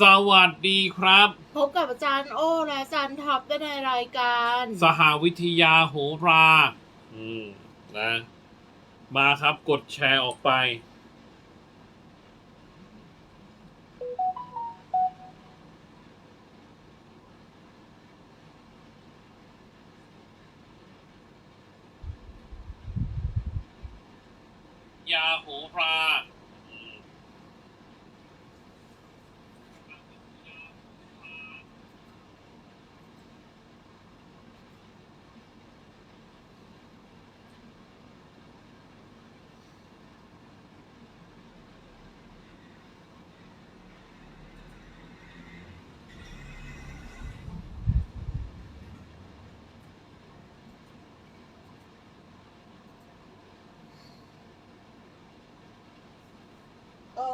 สวัสดีครับ พบกับอาจารย์โอ้และอาจารย์ท็อปได้ในรายการ สหวิทยาโหรา อืมนะ มาครับกดแชร์ออกไป ยาโหรา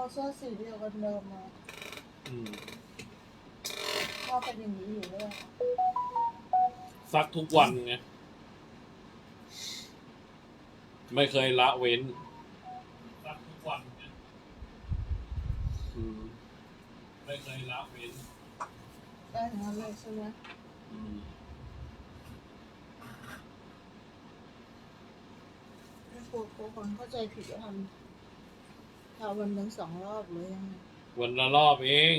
เออเสื้อสีเดียวกันเดิมมาอืมก็เป็นอย่างนี้อยู่ด้วยซักทุกวันไงไม่เคยละเว้นซักทุกวันไงอืมไม่เคยละเว้นได้ทั้งนั้นเลยใช่ไหมอืมไม่กลัวกลัวคนเข้าใจผิดว่าทำ ทำวันหนึ่งสองรอบเลยยังไงวันละรอบเอง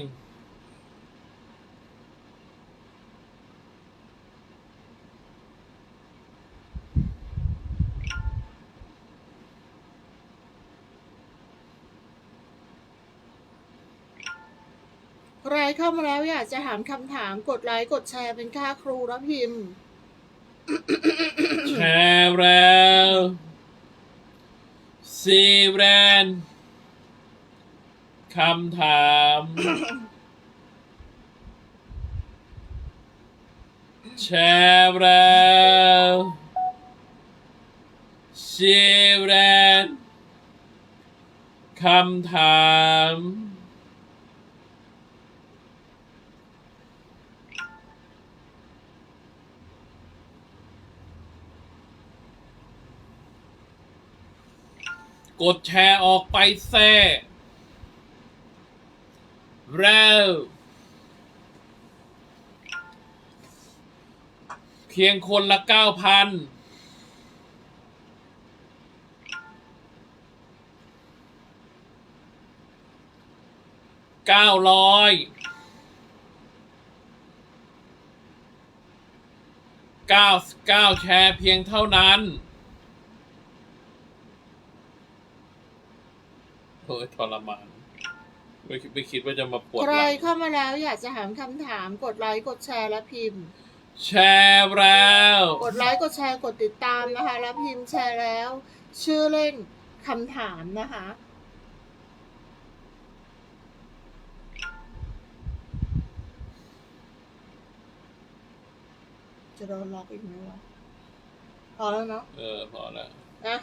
ใครเข้ามาแล้วอยากจะถามคำถามกดไลค์กดแชร์เป็นค่าครูรับพิมพ์ แชร์แล้วซีแบรนด์ คำถาม แชร์แล้วซีแบรนด์คำถาม กดแชร์ออกไปแซ่ แล้วเพียงคนละเก้าพันเก้าร้อยเก้าเก้าแชร์เพียงเท่านั้นเฮ้ยทรมาน ไม่คิดไม่คิดว่าจะมาปวดใคหรลังเข้ามาแล้วอยากจะถามคำถามกดไลค์กดแชร์และพิมพ์ แชร์แล้ว กดไลค์กดแชร์กดติดตามนะคะ แล้วพิมพ์แชร์แล้ว ชื่อเล่นคำถามนะคะ จะโดนล็อกอีกไหมวะพอแล้วเนาะเออพอแล้วนะ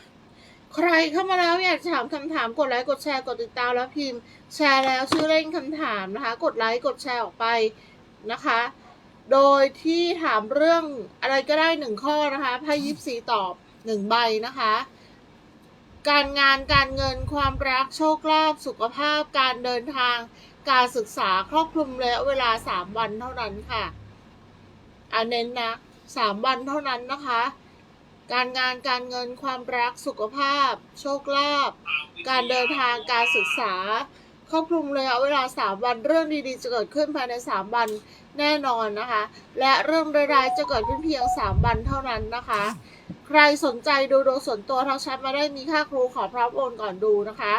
ใครเข้ามาแล้วอยากจะถามคำถามกดไลค์กดแชร์กดติดตามแล้วพิมพ์ แชร์แล้วชื่อเล่นคำถามนะคะ กดไลค์กดแชร์ออกไปนะคะ โดยที่ถามเรื่องอะไรก็ได้หนึ่งข้อนะคะไพ่ยิปซีตอบหนึ่งใบนะคะ การงานการเงินความรักโชคลาภสุขภาพการเดินทาง การศึกษาครอบคลุมระยะเวลาสามวันเท่านั้นค่ะอันเน้นนะสามวันเท่านั้นนะคะ การงานการเงินความรักสุขภาพ โชคลาภการเดินทางการศึกษาครอบคลุมระยะเวลาสามวันเรื่องดีๆ จะเกิดขึ้นภายในสามวันแน่นอนนะคะ และเรื่องร้ายๆจะเกิดขึ้นเพียงสามวันเท่านั้นนะคะ ใครสนใจดูดวงส่วนตัวทักแชทมาได้มีค่าครูขอพร้อมโอนก่อนดูนะคะ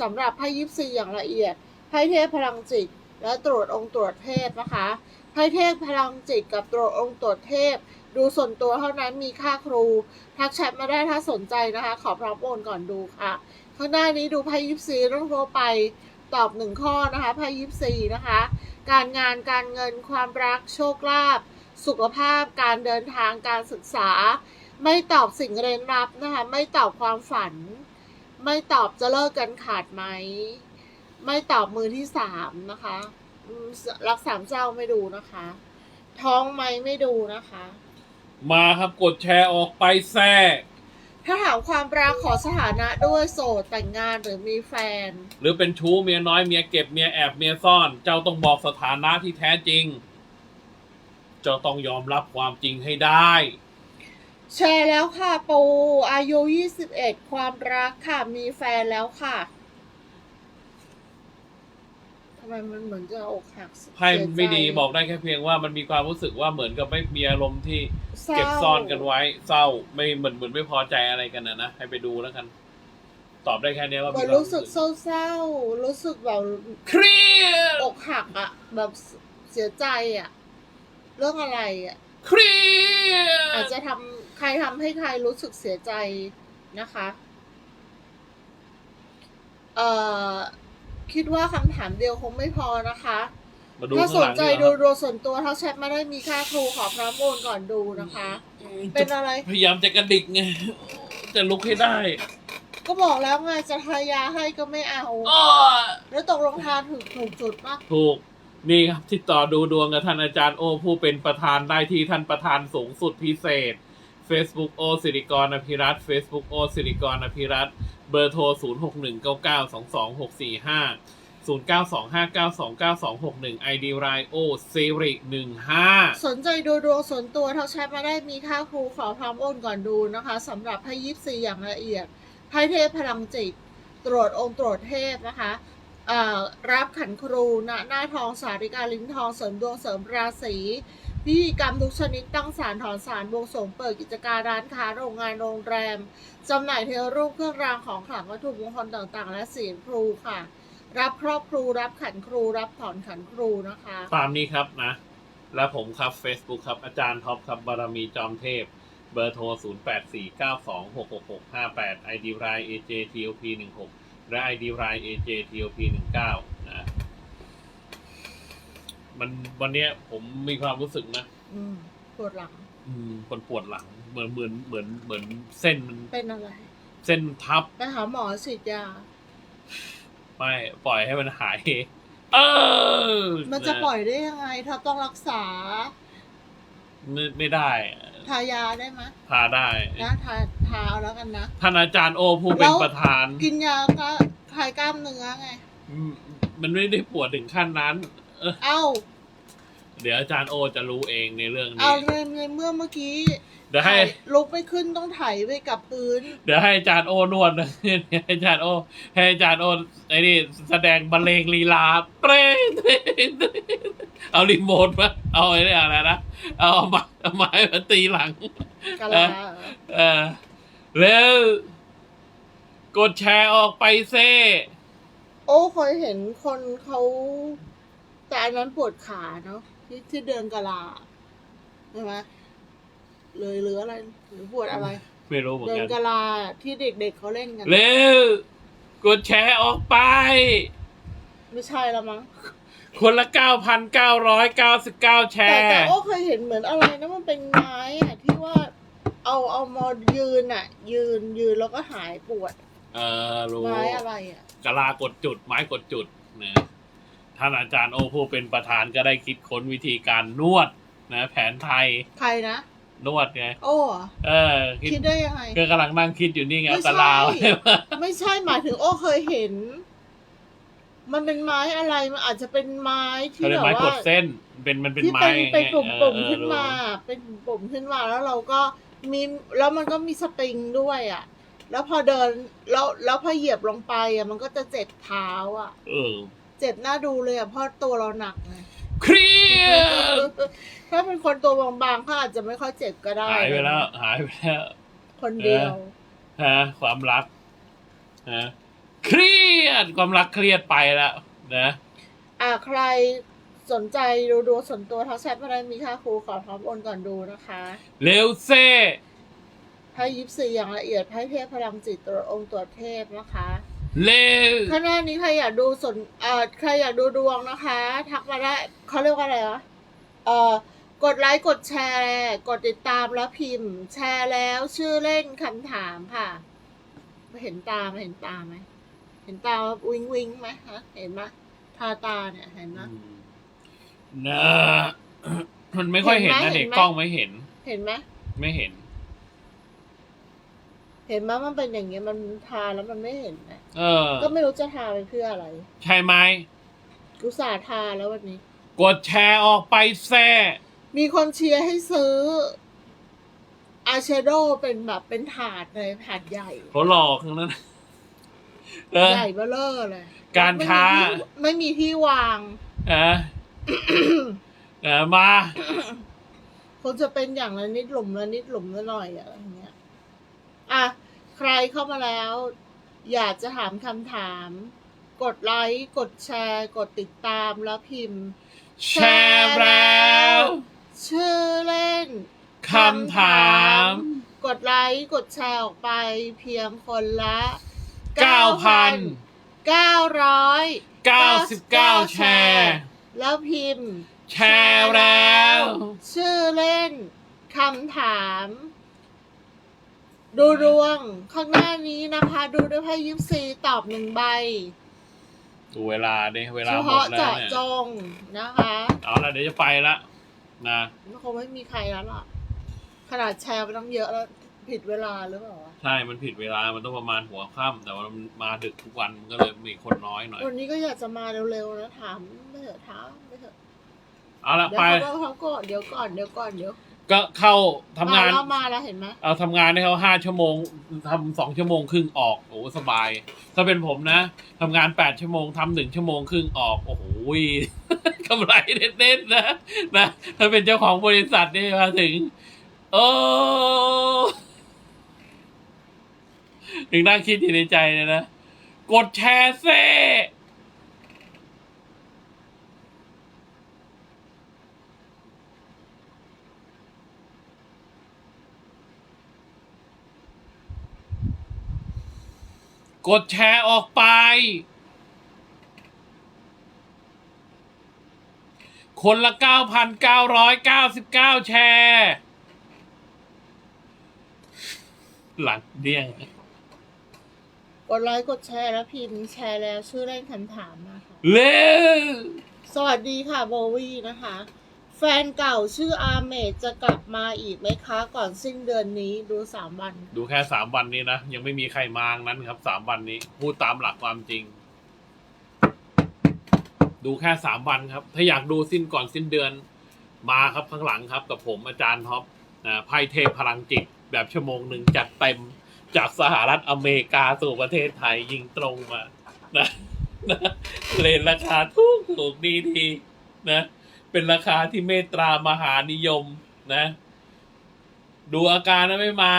สำหรับไพ่ยิปซีอย่างละเอียดไพ่เทพพลังจิต และตรวจองค์ตรวจเทพนะคะไพ่เทพพลังจิตกับตรวจองค์ตรวจเทพ ดูส่วนตัวเท่านั้นมีค่าครู ทักแชทมาได้ถ้าสนใจนะคะ ขอพร้อมโอนก่อนดูค่ะ ข้างหน้านี้ดูไพ่ยิปซีเรื่องทั่วไปตอบหนึ่งข้อนะคะไพ่ยิปซีนะคะ การงานการเงินความรักโชคลาภสุขภาพการเดินทางการศึกษา ไม่ตอบสิ่งเร้นลับนะคะ ไม่ตอบความฝัน ไม่ตอบจะเลิกกันขาดไหม ไม่ตอบมือที่สามนะคะรักสามเจ้าไม่ดูนะคะ ท้องไหมไม่ดูนะคะ มาครับกดแชร์ออกไปแซ่ถ้าถามความรักขอสถานะด้วยโสดแต่งงานหรือมีแฟน หรือเป็นชู้เมียน้อยเมียเก็บเมียแอบเมียซ่อน เจ้าต้องบอกสถานะที่แท้จริง เจ้าต้องยอมรับความจริงให้ได้ แชร์แล้วค่ะปูอายุ 21 ความรักค่ะมีแฟนแล้วค่ะทำไมมันเหมือนจะอกหักไพ่เสียใจไม่ดีบอกได้แค่เพียงว่ามันมีความรู้สึกว่าเหมือนกับไม่มีอารมณ์ที่ศร้าเก็บซ่อนกันไว้เศร้าไม่เหมือนเหมือนไม่พอใจอะไรกันนะนะให้ไปดูแล้วกัน ตอบได้แค่เนี้ยว่าเหมือนมีความรู้สึกเศร้าๆรู้สึกแบบเครียดอกหักอะแบบเสียใจอะเรื่องอะไรอะเครียดอาจจะทำใครทำให้ใครรู้สึกเสียใจนะคะ เอ่อ คิดว่าคำถามเดียวคงไม่พอนะคะ มาดูถ้าข้างสหนลังใจดีกดูว่าครับดวงส่วนตัวถ้าแชทไม่ได้มีค่าครูขอพร้อมโอนก่อนดูนะคะ เป็นอะไรพยายามจะกระดิกไง จะลุกให้ได้ก็บอกแล้วไงจะทายาให้ก็ไม่เอา อ้อแล้วตกลงทานถูกถูกจุดปะถูก นี่ครับที่ต่อดูดวงกับท่านอาจารย์โอผู้เป็นประธานได้ที่ท่านประธานสูงสุดพิเศษ Facebook โอสิริกรอภิรัตน์ Facebook โอสิริกรอภิรัตน์ เบอร์โทร 0 6 1 9 9 2 2 6 4 5 0 9 2 5 9 2 9 2 6 1 ID ไรโอสิริ15 สนใจดูดวงส่วนตัวถ้าแชทมาได้มีค่าครูขอพร้อมโอนก่อนดูนะคะสำหรับไพ่ยิปซีอย่างละเอียดไพ่เทพพลังจิต ตรวจองค์ตรวจเทพนะคะรับขันครูณหน้าทองสาริกาลิ้นทองเสริมดวงเสริมราศี พิธีกรรมทุกชนิดตั้งศาลถอนศาลบวงสงเปิดกิจการร้านค้าโรงงานโรงแรมจำหน่ายเทวรูปเครื่องรางของขลังวัตถุมงคลต่างๆ และศีลครูค่ะ รับครอบครูรับขันครู รับถอนขันครูนะคะ ตามนี้ครับนะ และผมครับ Facebook ครับ อาจารย์ท็อปครับบารมีจอมเทพ เบอร์โทร 0 8 4 9 2 6 6 6 5 8 ID ราย AJTOP 1 6 และ ID ราย AJTOP 1 9 นะ มันวันเนี้ยผมมีความรู้สึกนะอืมปวดหลัง อืมปวดปวดหลัง เหมือนเหมือนเหมือนเหมือนเส้นมันเป็นอะไรเส้นมันทับไปหาหมอฉีดยา ไม่ปล่อยให้มันหายเออมันจะปล่อยได้ยังไง ถ้าต้องรักษา ไม่ไม่ได้ทายาได้ไหมทาได้นะทาทาเอาแล้วกันนะท่านอาจารย์โอผู้เป็นแล้วประธาน กินยาก็คลายกล้ามเนื้อไง อืมมันไม่ได้ปวดถึงขั้นนั้นเออ เอ้า เดี๋ยวอาจารย์โอจะรู้เองในเรื่องเอานี้ในในเมื่อเมื่อกี้เดี๋ยวให้ ถ่ายลุกไม่ขึ้นต้องไถไปกับพื้น เดี๋ยวให้อาจารย์โอนวดนะให้อาจารย์โอ ให้อาจารย์โอไอ้นี่แสดงบรรเลงลีลาเตรเตรเตรเอารีโมทมาเอาไอ้นี่อะไรนะเอาไม้เอาไม้มาตีหลัง กะลาเออแล้วกดแชร์ออกไปเซ่ โอ้เคยเห็นคนเขา แต่อันนั้นปวดขาเนาะที่ที่เดินกะลาใช่ไหมเลยหรืออะไร หรือปวดอะไร ไม่รู้เหมือนเดินกันกะลาที่เด็กๆเขาเล่นกัน เร็วกดแชร์ออกไป ไม่ใช่แล้วมั้ง คนละเก้าพันเก้าร้อยเก้าสิบเก้าแชแต่ร์ แต่โอ้เคยเห็นเหมือนอะไรนะมันเป็นไม้อะที่ว่าเอาเอามายืนอะยืนยืนแล้วก็หายปวดเออรู้ไม้อะไรอะกะลากดจุด ไม้กดจุดนะ ท่านอาจารย์โอผู้เป็นประธานก็ได้คิดค้นวิธีการนวดนะแผนไทยใครนะนวดไงโอ้เหรอเออคิดคิดได้ยังไงก็กำลังนั่งคิดอยู่นี่ไงไม่เอาใช่กะลาไว้ไม่ใช่หมายถึงโอ้เคยเห็น มันเป็นไม้อะไรมันอาจจะเป็นไม้ที่เขาเรียแบกไม้บกว่าดเส้นเป็นมันเป็นที่ไม้เป็นเป็นไงปุ่มเออปุ่มเออขึ้นมารู้เป็นปุ่มขึ้นมาแล้วเราก็มีแล้วมันก็มีสปริงด้วยอะ แล้วพอเดินแล้วแล้วพอเหยียบลงไปอะ มันก็จะเจ็บเท้าอะ เออ เจ็บหน้าดูเลยอะเพราะตัวเราหนักไงเครียดถ้าเป็นคนตัวบางๆเขาอาจจะไม่ค่อยเจ็บก็ได้ หายไปแล้ว หายไปแล้วคนเดียวฮะความรักฮะเครียดความรักเครียดไปแล้ว นะ อ่าใครสนใจดูดวงส่วนตัวทักแชทมาได้มีค่าครูขอพร้อมโอนก่อนดูนะคะเร็วเซ่ไพ่ยิปซีอย่างละเอียดไพ่เทพพลังจิตตรวจองค์ตรวจเทพนะคะ เร็วข้างหน้านี้ใครอยากดูสนเอ่อใครอยากดูดวงนะคะ ทักมาได้เขาเรียกว่าอะไรวะเอ่อกดไลค์กดแชร์ กดติดตามแล้วพิมพ์ แชร์แล้วชื่อเล่นคำถามค่ะ เห็นตาไหมเห็นตาไหมเห็นตาวิงวิงไหมฮะเห็นไหมทาตาเนี่ยเห็นไหมนะมันไม่ค่อยเห็นนะเห็เด็นกไหมกล้องไม่เห็น เห็นไหมไม่เห็น เห็นไหมมันเป็นอย่างเงี้ยมันทาแล้วมันไม่เห็นนะเออ ก็ไม่รู้จะทาไปเพื่ออะไรใช่ไหมกุสาห์ทาแล้ววันนี้ กดแชร์ออกไปแซ่มีคนเชียร์ให้ซื้ออาเชโดเป็นแบบเป็นถาดเลยถาดใหญ่เขาหลอกทั้งนั้นเออ ใหญ่เบ้อเร่อเลยการค้า ไม่มีที่ไม่มีที่วางเออเออมา คนจะเป็นอย่างละนิดหลุมละนิดหลุมละหน่อยอะไร อย่างเงี้ยอะใครเข้ามาแล้ว อยากจะถามคำถาม กดไลค์กดแชร์ กดติดตามแล้วพิมพ์ แชร์แล้ว ชื่อเล่นคำถาม กดไลค์กดแชร์ออกไปเพียงคนละ9,000 900 99 แชร์ แล้วพิมพ์ แชร์แล้ว ชื่อเล่นคำถาม ดูดวงข้างหน้านี้นะคะ ดูด้วยไพ่ยิปซีตอบหนึ่งใบดูเวลาดิเวลาเฉหมดพาะแล้วเจาะเนี่ยจงนะคะเอาละเดี๋ยวจะไปละนะคงไม่มีใครแล้วล่ะ ขนาดแชร์ไปตั้งเยอะแล้ว ผิดเวลาหรือเปล่าวะใช่มันผิดเวลามันต้องประมาณหัวค่ำแต่ว่ามันมาดึกทุกวันมันก็เลยมีคนน้อยหน่อยวันนี้ก็อยากจะมาเร็วๆนะถามไม่เถอะถามไม่เถอะเอาละเดี๋ยวไป เขาเขาก็เดี๋ยวก่อนเดี๋ยวก่อนเดี๋ยว ก็เข้าทำงานอะเรามาแล้วเห็นไหมเอาทำงานให้เขาห้าชั่วโมงทำสองชั่วโมงครึ่งออกโอ้สบาย ถ้าเป็นผมนะทำงานแปดชั่วโมงทำหนึ่งชั่วโมงครึ่งออก โอ้โห กำไรเน้นๆนะนะถ้าเป็นเจ้าของบริษัทนี่มาถึง โอ้ถึงนั่งคิดอยู่ในใจเลยนะ กดแชร์เซ่ กดแชร์ออกไป คนละ 9,999 แชร์ หลังเดี้ยง กดไลค์กดแชร์แล้วพิมพ์แชร์แล้วชื่อเล่นคำถามมาค่ะ เร็ว สวัสดีค่ะโบวี่นะคะ แฟนเก่าชื่ออาเมดจะกลับมาอีกไหมคะ ก่อนสิ้นเดือนนี้ดูสามวัน ดูแค่สามวันนี้นะ ยังไม่มีใครมางนั้นครับสามวันนี้ พูดตามหลักความจริง ดูแค่สามวันครับ ถ้าอยากดูสิ้นก่อนสิ้นเดือน มาครับข้างหลังครับ กับผมอาจารย์ท็อปนะไพ่เทพพลังจิต แบบชั่วโมงหนึ่งจัดเต็มจากสหรัฐอเมริกาสู่ประเทศไทยยิงตรงมานะนะเลนราคาถูกถูกดีทีนะ เป็นราคาที่เมตตามหานิยมนะ ดูอาการนะไม่มา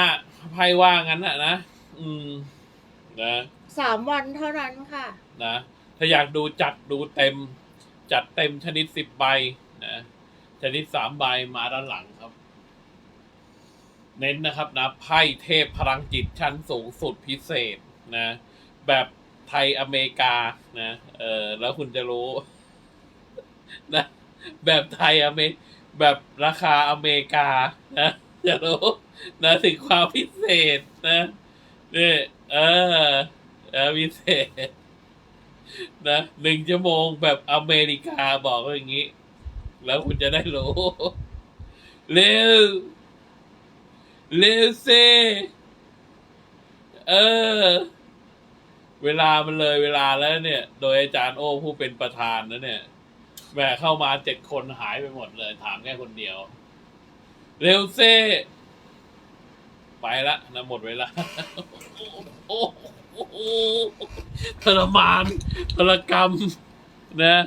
ไพ่ว่างั้นนะนะอืมนะสามวันเท่านั้นค่ะ นะถ้าอยากดูจัดดูเต็ม จัดเต็มชนิดสิบใบนะชนิดสามใบมาด้านหลังครับ เน้นนะครับนะไพ่เทพพลังจิตชั้นสูงสุดพิเศษนะ แบบไทยอเมริกานะ เออแล้วคุณจะรู้ นะ แบบไทยอเมริแบบราคาอเมริกานะจะรู้นะถึงความพิเศษนะนี่เออเออพิเศษนะหนึ่งชั่วโมงแบบอเมริกาบอกว่าอย่างนี้ แล้วคุณจะได้รู้เร็วเร็วเซเออ เวลามันเลยเวลาแล้วเนี่ย โดยอาจารย์โอ้ผู้เป็นประธานนะเนี่ย แหมเข้ามาเจ็ดคนหายไปหมดเลย ถามแค่คนเดียว เร็วเซ่ ไปละนะหมดเวลาโอ้โหทรมานทรกรรมนะ